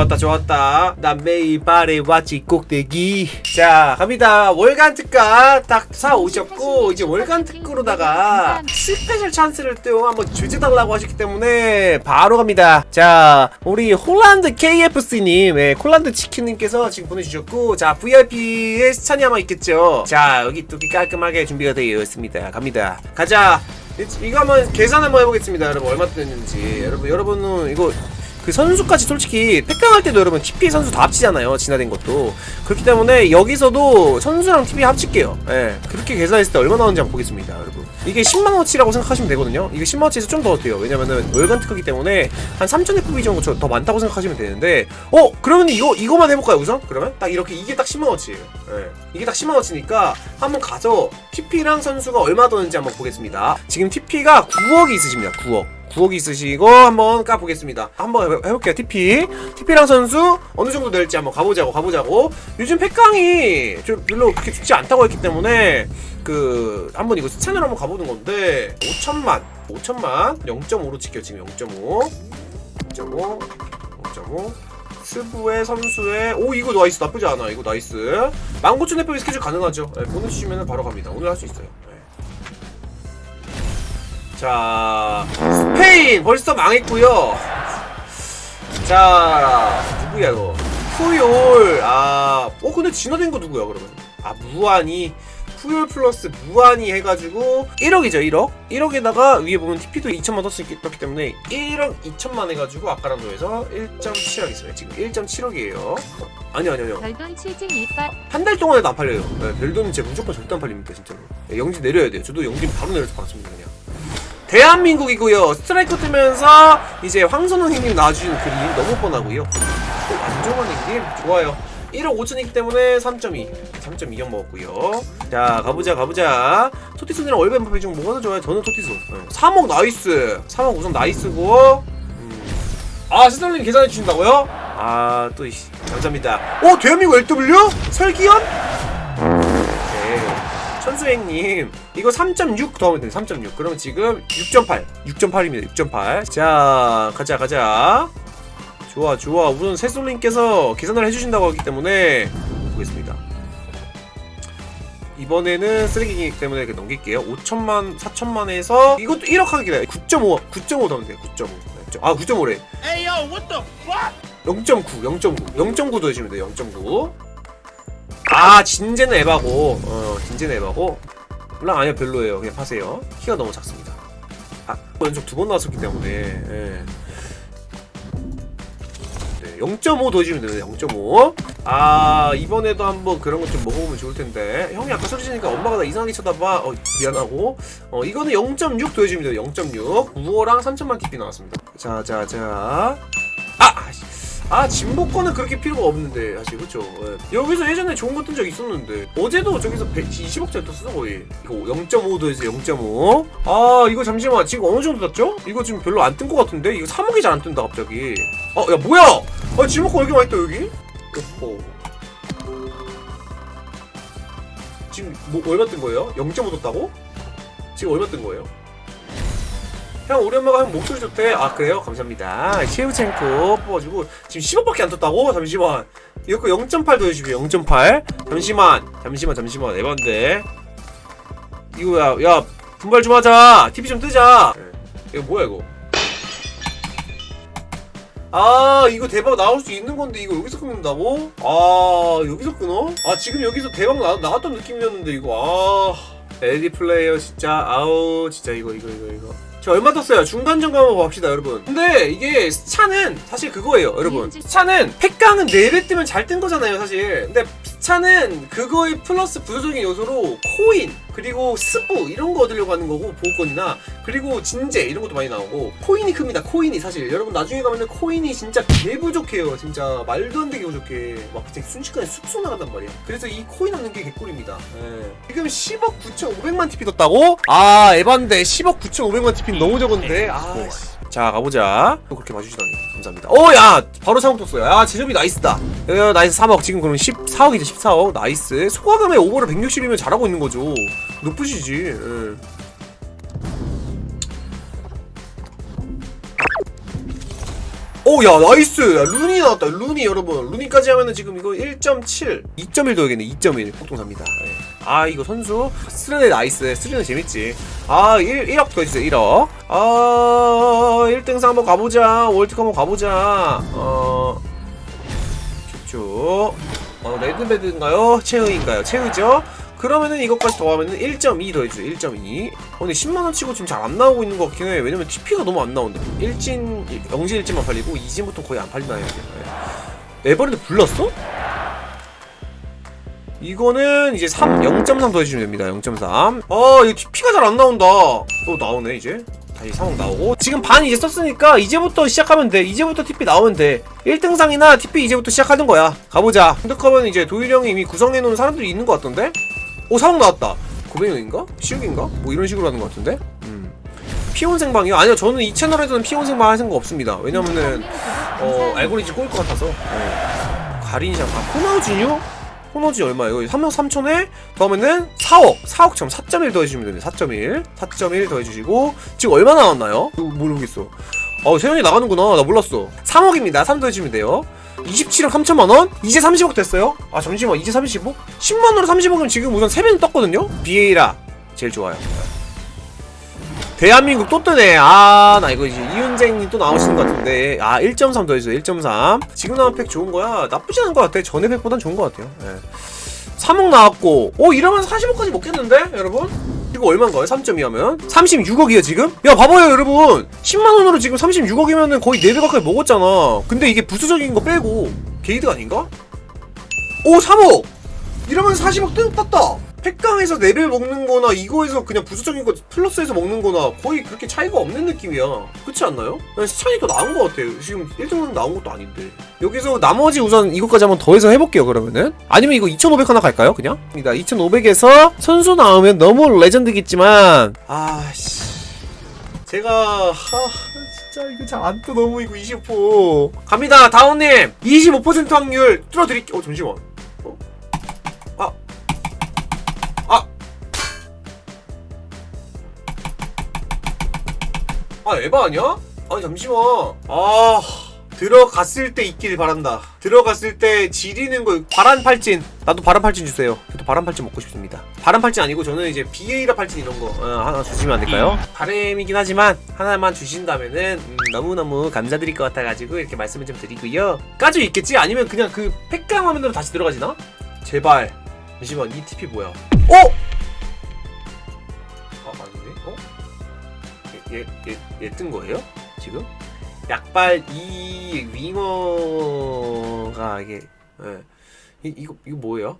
좋았다 좋았다. 난 매일 발에 왔지 꼭대기. 자 갑니다. 월간 특가 딱 사오셨고 이제 월간 특구로다가 스페셜 찬스를 또 한번 주제달라고 하셨기 때문에 바로 갑니다. 자 우리 홀란드 KFC님 예, 콜란드 치킨님께서 지금 보내주셨고 자 VIP의 시찬이 아마 있겠죠? 자 여기 또 깔끔하게 준비가 되어 있습니다. 갑니다. 가자. 이- 이거 한번 계산 한번 해보겠습니다. 여러분 얼마 됐는지. 여러분 여러분은 이거 그 선수까지 솔직히 팩강할 때도 여러분 TP 선수 다 합치잖아요 진화된 것도. 그렇기 때문에 여기서도 선수랑 TP 합칠게요. 예 그렇게 계산했을 때 얼마 나오는지 한번 보겠습니다 여러분. 이게 10만원치라고 생각하시면 되거든요. 이게 10만원치에서 좀더 어때요? 왜냐면은 월간 특허기 때문에 한 3,000 FB 정도 저- 더 많다고 생각하시면 되는데 어 그러면 이거 이거만 해볼까요 우선? 그러면? 딱 이렇게 이게 딱 10만원치예요. 예 이게 딱 10만원치니까 한번 가서 TP랑 선수가 얼마 더는지 한번 보겠습니다. 지금 TP가 9억이 있으십니다 9억 9억이 있으시고 한번 까보겠습니다. 한번 해볼- 해볼게요. TP. TP랑 선수 어느 정도 될지 한번 가보자고 가보자고. 요즘 팩강이 좀 별로 그렇게 좋지 않다고 했기 때문에 그 한번 이거 스찬으로 한번 가보는 건데 5천만 5천만 0.5로 찍혀 지금 0.5 0.5 0.5 스부의 선수의 오 이거 나이스 나쁘지 않아 이거 나이스 19,000 FB 스케줄 가능하죠 네, 보내주시면 바로 갑니다 오늘 할 수 있어요 네. 자 스페인 벌써 망했고요. 자 누구야 이거? 푸올 아어 근데 진화된 거 누구야 그러면? 아 무한이 푸올 플러스 무한이 해가지고 1억이죠 1억? 1억에다가 위에 보면 TP도 2천만 떴기 때문에 1억 2천만 해가지고 아까랑 더해서 1.7억 있어요. 지금 1.7억이에요. 아니요 아니요 아니요. 별돈 칠진 이빨 한달 동안에도 안 팔려요. 네, 별돈은 진짜 무조건 절대 안 팔립니다 진짜로. 네, 영진 내려야 돼요. 저도 영진 바로 내려서 받았습니다 그냥 대한민국이고요 스트라이커 뜨면서 이제 황선홍 형님 나와주신 그림 너무 뻔하고요 또 안정환 형님 좋아요 1억 5천이기 때문에 3.2 3.2형 먹었고요 자 가보자 가보자 토티슨이랑 월벤 파이 중 뭐가 더 좋아요? 저는 토티슨 네. 3억 나이스 3억 우선 나이스고 음. 아 시설님 계산해 주신다고요? 아또 감사합니다 오 대한민국 LW? 설기현? 네. 천수행님 이거 3.6 더하면 돼 3.6 그러면 지금 6.8 6.8입니다. 6.8 자 가자 가자. 좋아 좋아. 우선 새솔님께서 계산을 해주신다고 하기 때문에 보겠습니다. 이번에는 쓰레기이기 때문에 이렇게 넘길게요. 5천만 4천만에서 이것도 1억 하기래 9.5 9.5 더하면 돼요. 9.5 아 9.5래. Hey yo, what the fuck? 0.9, 0.9, 0.9 더해주면 돼요. 0.9. 아 진제는 에바고, 어 진제는 에바고. 물론 아니요 별로예요. 그냥 파세요. 키가 너무 작습니다. 아 연속 두 번 나왔었기 때문에. 예. 네, 0.5 더해주면 되네요. 0.5. 아 이번에도 한번 그런 것 좀 먹어보면 좋을 텐데. 형이 아까 소리 지니까 엄마가 나 이상하게 쳐다봐. 어 미안하고. 어 이거는 0.6 더해주면 돼요. 0.6. 9호랑 3천만 TP 나왔습니다. 자 자, 자. 아! 아 진복권은 그렇게 필요가 없는데 사실 그쵸 예. 여기서 예전에 좋은 거 뜬 적 있었는데 어제도 저기서 120억짜리 떴어 거의 이거 0.5도 해서 0.5아 이거 잠시만 지금 어느 정도 떴죠? 이거 지금 별로 안 뜬 거 같은데 이거 3억이 잘 안 뜬다 갑자기 어야 뭐야 아 진복권 여기 와있다 여기 오호 지금 뭐 얼마 뜬 거예요? 0.5 떴다고? 지금 얼마 뜬 거예요? 형 우리 엄마가 형 목소리 좋대. 아 그래요? 감사합니다. 셰우첸코 뽑아주고 지금 10억밖에 안 떴다고? 잠시만. 이거 0.8 더해주세요 0.8 잠시만. 잠시만 잠시만. 에반데. 이거 야, 야 분발 좀 하자. TV 좀 뜨자. 이거 뭐야 이거? 아 이거 대박 나올 수 있는 건데 이거 여기서 끊는다고? 아 여기서 끊어? 아 지금 여기서 대박 나, 나왔던 느낌이었는데 이거. 아 LED 플레이어 진짜 아우 진짜 이거 이거 이거 이거 저 얼마 떴어요? 중간 점검 한번 봅시다 여러분. 근데 이게 스차는 사실 그거예요 여러분. 스차는 팩강은 4배 뜨면 잘 뜬 거잖아요 사실. 근데 스 차는 그거에 플러스 부수적인 요소로 코인 그리고 스부 이런 거 얻으려고 하는 거고 보호권이나 그리고 진제 이런 것도 많이 나오고 코인이 큽니다. 코인이 사실. 여러분 나중에 가면은 코인이 진짜 개 부족해요. 진짜 말도 안 되게 부족해. 막 진짜 순식간에 쑥쑥 나간단 말이야. 그래서 이 코인 얻는 게 개꿀입니다. 예. 지금 10억 9,500만 TP 떴다고? 아 에반데 10억 9,500만 TP는 너무 적은데? 아 씨. 자 가보자. 또 그렇게 봐주시다니. 감사합니다. 어야! 바로 3억 떴어요. 야 제점이 나이스다. 야, 나이스 3억 지금 그럼 14억이죠 14억. 나이스. 소과금의 오버를 160이면 잘하고 있는 거죠. 높으시지. 예. 오, 야, 나이스! 야, 루니 나왔다. 루니, 여러분. 루니까지 하면은 지금 이거 1.7. 2.1 더야겠네. 2.1. 폭동사입니다. 네. 아, 이거 선수. 스르네 나이스. 스르네 재밌지. 아, 1, 1억 더해주세요. 1억. 아, 1등상 한번 가보자. 월드컵 한번 가보자. 어, 좋죠. 어, 레드베드인가요? 체의인가요? 체의죠? 그러면은 이것까지 더하면은 1.2 더해주세요. 1.2. 어, 근데 10만원 치고 지금 잘 안 나오고 있는 것 같긴 해. 왜냐면 TP가 너무 안 나온다. 1진, 0진 1진만 팔리고 2진부터 거의 안 팔린다 해야 돼. 네. 에버랜드 불렀어? 이거는 이제 3, 0.3 더해주시면 됩니다. 0.3. 아, 이거 TP가 잘 안 나온다. 또 나오네, 이제. 다시 3억 나오고. 지금 반 이제 썼으니까 이제부터 시작하면 돼. 이제부터 TP 나오면 돼. 1등상이나 TP 이제부터 시작하는 거야. 가보자. 핸드컵은 이제 도일이 형이 이미 구성해놓은 사람들이 있는 것 같던데? 오, 3억 나왔다. 900명인가? 시욱인가? 뭐 이런 식으로 하는 것 같은데? 음. 피온 생방이요? 아니요, 저는 이 채널에서는 피온 생방 할 생각 없습니다. 왜냐면은, 어, 알고리즘 꼬일 것 같아서. 네. 가린이장, 아, 호나우진요? 호너지 얼마예요? 3억 3천에 더하면은 4억 4억점 4.1 더해주시면 됩니다 4.1 4.1 더해주시고 지금 얼마 나왔나요? 이거 모르겠어 어 세연이 나가는구나 나 몰랐어 3억입니다 3 더해주시면 돼요 27억 3천만원? 이제 30억 됐어요? 아 잠시만 이제 30억? 10만원으로 30억이면 지금 우선 3배는 떴거든요? 비에이라 제일 좋아요 대한민국 또 뜨네. 아, 나 이거 이제 이윤쟁님 또 나오시는 것 같은데. 아, 1.3 더해주세요. 1.3. 지금 나온 팩 좋은 거야. 나쁘지 않은 것 같아. 전에 팩보단 좋은 것 같아요. 예. 3억 나왔고. 오, 이러면 40억까지 먹겠는데, 여러분? 이거 얼마인가요? 3.2 하면? 36억이에요, 지금? 야, 봐봐요, 여러분. 10만원으로 지금 36억이면은 거의 4배 가까이 먹었잖아. 근데 이게 부수적인 거 빼고, 게이드 아닌가? 오, 3억! 이러면 40억 뜬 땄다. 팩강에서 4배 먹는 거나 이거에서 그냥 부수적인 거 플러스해서 먹는 거나 거의 그렇게 차이가 없는 느낌이야. 그렇지 않나요? 그냥 시차이 더 나은 것 같아요. 지금 1등은 나온 것도 아닌데. 여기서 나머지 우선 이것까지 한번 더해서 해볼게요, 그러면은. 아니면 이거 2,500 하나 갈까요, 그냥? 입니다. 2,500에서 선수 나오면 너무 레전드겠지만, 아 씨. 제가, 하, 진짜 이거 잘안 떠, 너무 이거 25. 갑니다, 다운님! 25% 확률 뚫어드릴게요. 어, 잠시만. 아, 에바 아니야? 아니, 잠시만. 아. 들어갔을 때 있길 바란다. 들어갔을 때 지리는 거 바람 팔진. 나도 바람 팔진 주세요. 저도 바람 팔진 먹고 싶습니다. 바람 팔진 아니고 저는 이제 비에이라 팔진 이런 거 어, 하나 주시면 안 될까요? 바램이긴 하지만 하나만 주신다면은 음, 너무너무 감사드릴 것 같아가지고 이렇게 말씀을 좀 드리고요. 까져 있겠지? 아니면 그냥 그 팩강 화면으로 다시 들어가지나? 제발. 잠시만 이 TP 뭐야? 어? 얘 얘 얘 뜬 거예요? 지금? 약발 이 윙어가 이게 예. 이, 이거 이거 뭐예요?